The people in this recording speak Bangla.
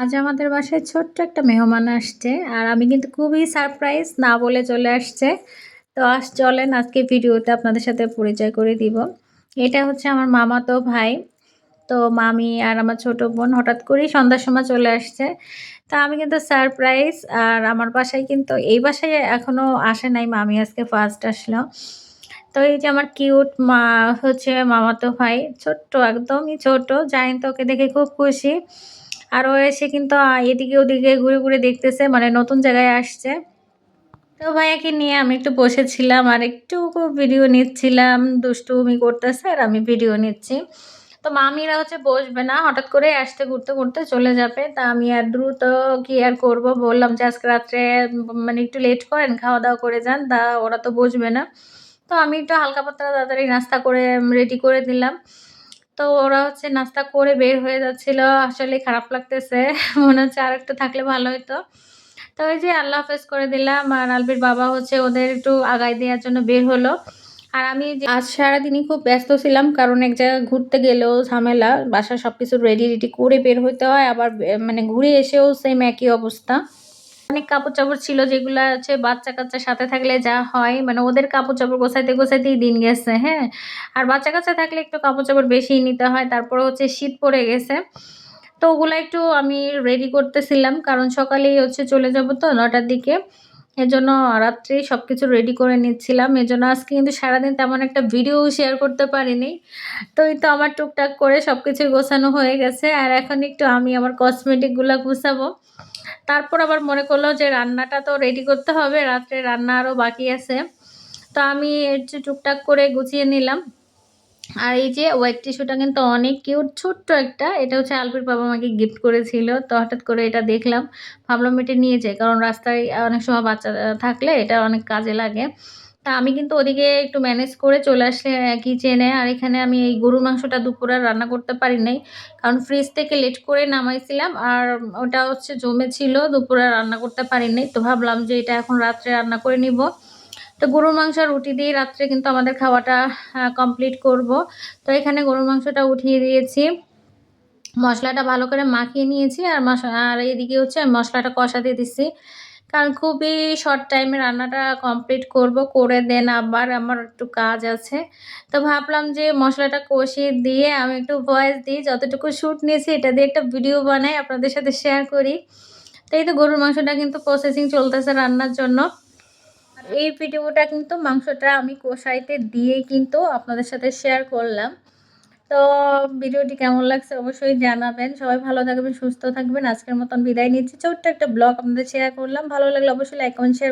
আজ আমাদের বাসায় ছোট্ট একটা মেহমান আসছে আর আমি কিন্তু খুবই সারপ্রাইজ না বলে চলে আসছে। তো আস, চলেন আজকে ভিডিওতে আপনাদের সাথে পরিচয় করে দিব। এটা হচ্ছে আমার মামাতো ভাই। তো মামি আর আমার ছোট বোন হঠাৎ করেই সন্ধ্যার সময় চলে আসছে। তা আমি কিন্তু সারপ্রাইজ আর আমার বাসায় কিন্তু, এই বাসায় এখনও আসে নাই মামি, আজকে ফার্স্ট আসলো। তো এই যে আমার কিউট মা হচ্ছে মামাতো ভাই, ছোট্ট, একদমই ছোট তো, ওকে দেখে খুব খুশি। আর ও এসে কিন্তু এদিকে ওদিকে ঘুরে ঘুরে দেখতেছে মানে নতুন জায়গায় আসছে। তো ভাইয়াকে নিয়ে আমি একটু বসেছিলাম আর একটু ভিডিও নিচ্ছিলাম, দুষ্টুমি করতেছে আর আমি ভিডিও নিচ্ছি। তো মামিরা হচ্ছে বসবে না, হঠাৎ করে আসতে ঘুরতে ঘুরতে চলে যাবে। তা আমি আর দ্রুত কি আর করব? বললাম যে আজকে রাত্রে মানে একটু লেট করেন, খাওয়া দাওয়া করে যান, তা ওরা তো বসবে না। তো আমি একটু হালকা পাতলা তাড়াতাড়ি নাস্তা করে রেডি করে দিলাম। তো ওরা হচ্ছে নাস্তা করে বের হয়ে যাচ্ছিল। আসলে খারাপ লাগতেছে, মনে হচ্ছে আর একটু থাকলে ভালো হতো তো ওই যে আল্লাহ হাফেজ করে দিলাম, আর আলবির বাবা হচ্ছে ওদের একটু আগাই দেওয়ার জন্য বের হলো। আর আমি আজ সারাদিনই খুব ব্যস্ত ছিলাম, কারণ এক জায়গায় ঘুরতে গেলেও ঝামেলা বাসা সব কিছু রেডি রেডি করে বের হইতে হয়। আবার মানে ঘুরে এসেও সেম একই অবস্থা। অনেক কাপড় চাপড় ছিল যেগুলো হচ্ছে বাচ্চা কাচ্চা সাথে থাকলে যা হয় মানে ওদের কাপড় চাপড় গোছাইতে গোছাইতেই দিন গেছে হ্যাঁ? আর বাচ্চা কাচ্চা থাকলে একটু কাপড় চাপড় বেশিই নিতে হয়, তারপরে হচ্ছে শীত পড়ে গেছে। তো ওগুলো একটু আমি রেডি করতেছিলাম, কারণ সকালেই হচ্ছে চলে যাব তো নটার দিকে। এজন্য রাত্রেই সব কিছু রেডি করে নিচ্ছিলাম। এজন্য আজকে কিন্তু সারাদিন তেমন একটা ভিডিও শেয়ার করতে পারিনি। তো এই তো আমার টুকটাক করে সব কিছু গোছানো হয়ে গেছে। আর এখন একটু আমি আমার কসমেটিকগুলো গুছাবো। তারপর আবার মনে করল যে রান্নাটা তো রেডি করতে হবে। রাত্রে রান্না আরও বাকি আছে। তো আমি টুকটাক করে গুছিয়ে নিলাম। আর এই যে হোয়াইট টিস্যুটা কিন্তু অনেক কিউট ছোট্ট একটা। এটা হচ্ছে আলপির বাবা আমাকে গিফট করেছিল, তো হঠাৎ করে এটা দেখলাম। ভাবলাম এটা নিয়ে যাই, কারণ রাস্তায় অনেক সময় বাচ্চা থাকলে এটা অনেক কাজে লাগে। তা আমি কিন্তু ওদিকে একটু ম্যানেজ করে চলে আসলে কিচেনে আর এখানে আমি এই গরুর মাংসটা দুপুরে রান্না করতে পারি নাই। কারণ ফ্রিজ থেকে লেট করে নামাইছিলাম, আর ওটা হচ্ছে জমেছিল, দুপুরে রান্না করতে পারি নাই। তো ভাবলাম যে এটা এখন রাত্রে রান্না করে নিব। তো গরুর মাংস রুটি দিয়ে রাত্রে কিন্তু আমাদের খাওয়াটা কমপ্লিট করব। তো এখানে গরুর মাংসটা উঠিয়ে দিয়েছি। মশলাটা ভালো করে মাখিয়ে নিয়েছি আর মশলা আর এদিকে হচ্ছে মশলাটা কষা দিয়ে দিচ্ছি। কারণ খুবই শর্ট টাইমে রান্নাটা কমপ্লিট করব, করে দেন আবার আমার একটু কাজ আছে। তো ভাবলাম যে মশলাটা কষিয়ে দিয়ে আমি একটু ভয়েস দিই, যতটুকু শ্যুট নিয়েছি এটা দিয়ে একটা ভিডিও বানাই, আপনাদের সাথে শেয়ার করি। তো এই তো গরুর মাংসটা কিন্তু প্রসেসিং চলতেছে রান্নার জন্য। এই ভিডিওটা কিন্তু মাংসটা আমি কষাইতে দিয়েই কিন্তু আপনাদের সাথে শেয়ার করলাম। তো ভিডিওটি কেমন লাগছে অবশ্যই জানাবেন। সবাই ভালো থাকবেন, সুস্থ থাকবেন। আজকের মতন বিদায় নিচ্ছি। ছোট্ট একটা ব্লগ আপনাদের শেয়ার করলাম। ভালো লাগলে অবশ্যই লাইক কমেন্ট শেয়ার